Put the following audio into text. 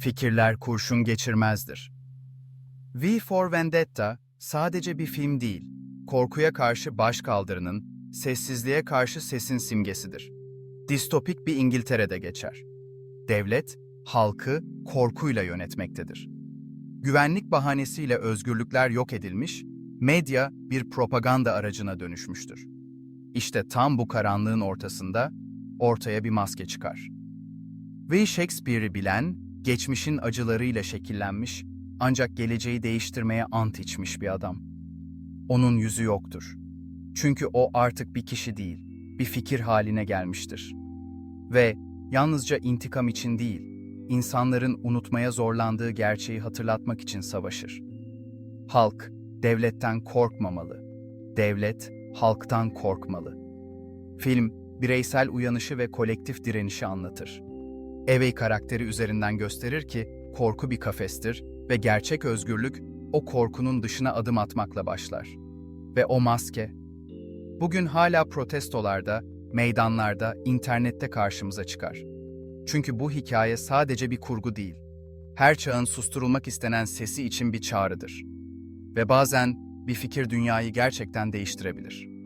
Fikirler kurşun geçirmezdir. V for Vendetta sadece bir film değil, korkuya karşı başkaldırının, sessizliğe karşı sesin simgesidir. Distopik bir İngiltere'de geçer. Devlet, halkı korkuyla yönetmektedir. Güvenlik bahanesiyle özgürlükler yok edilmiş, medya bir propaganda aracına dönüşmüştür. İşte tam bu karanlığın ortasında ortaya bir maske çıkar. Ve Shakespeare'i bilen, geçmişin acılarıyla şekillenmiş, ancak geleceği değiştirmeye ant içmiş bir adam. Onun yüzü yoktur. Çünkü o artık bir kişi değil, bir fikir haline gelmiştir. Ve yalnızca intikam için değil, insanların unutmaya zorlandığı gerçeği hatırlatmak için savaşır. Halk, devletten korkmamalı. Devlet, halktan korkmalı. Film, bireysel uyanışı ve kolektif direnişi anlatır. Evey karakteri üzerinden gösterir ki korku bir kafestir ve gerçek özgürlük o korkunun dışına adım atmakla başlar. Ve o maske, bugün hala protestolarda, meydanlarda, internette karşımıza çıkar. Çünkü bu hikaye sadece bir kurgu değil, her çağın susturulmak istenen sesi için bir çağrıdır. Ve bazen bir fikir dünyayı gerçekten değiştirebilir.